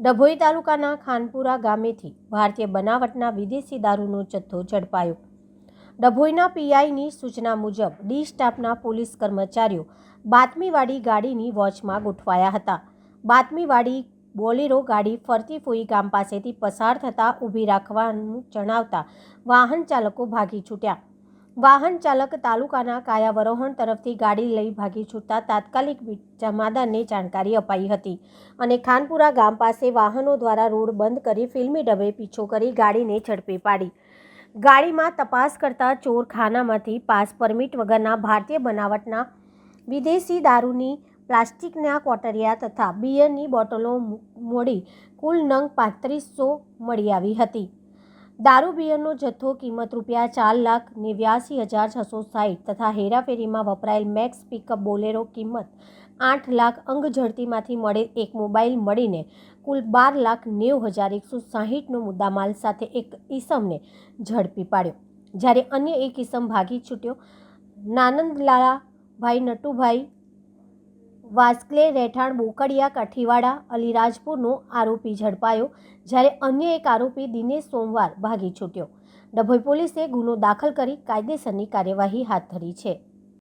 ડભોઈ તાલુકાના ખાનપુરા ગામેથી ભારતીય બનાવટના વિદેશી દારૂનો જથ્થો ઝડપાયો. ડભોઈના પીઆઈની સૂચના મુજબ, ડી સ્ટાફના પોલીસ કર્મચારીઓ બાતમીવાળી ગાડીની વોચમાં ગોઠવાયા હતા. બાતમીવાળી બોલેરો ગાડી ફરતી ફોઈ ગામ પાસેથી પસાર થતાં ઊભી રાખવાનું જણાવતા વાહન ચાલકો ભાગી છૂટ્યા. વાહન ચાલક તાલુકાના કાયાવરોહણ તરફથી ગાડી લઈ ભાગી છૂટતા તાત્કાલિક જમાદારને જાણકારી અપાઈ હતી અને ખાનપુરા ગામ પાસે વાહનો દ્વારા રોડ બંધ કરી ફિલ્મી ડબે પીછો કરી ગાડીને ઝડપી પાડી. ગાડીમાં તપાસ કરતા ચોરખાનામાંથી પાસ પરમિટ વગરના ભારતીય બનાવટના વિદેશી દારૂની, પ્લાસ્ટિકના કોટરિયા તથા બિયરની બોટલો મોડી કુલ નંગ પાંત્રીસો મળી આવી હતી. દારૂ બિયરનો જથ્થો કિંમત રૂપિયા ચાર લાખ નેવ્યાસી હજાર છસો સાઠ તથા હેરાફેરીમાં વપરાયેલ મેક્સ પિકઅપ બોલેરો કિંમત આઠ લાખ અંગ ઝડતીમાંથી મળેલ એક મોબાઈલ મળીને કુલ બાર લાખ નેવું હજાર એકસો સાહીઠનો મુદ્દામાલ સાથે એક ઈસમને ઝડપી પાડ્યો. જ્યારે અન્ય એક ઈસમ ભાગી છૂટ્યો, નાનંદલાલાભાઈ નટુભાઈ વાસ્કલે રહેઠાણ બોકડિયા, કાઠીવાડા, અલીરાજપુરનો આરોપી ઝડપાયો, જ્યારે અન્ય એક આરોપી દિનેશ સોમવાર ભાગી છૂટ્યો. ડભોઈ પોલીસે ગુનો દાખલ કરી કાયદેસરની કાર્યવાહી હાથ ધરી છે.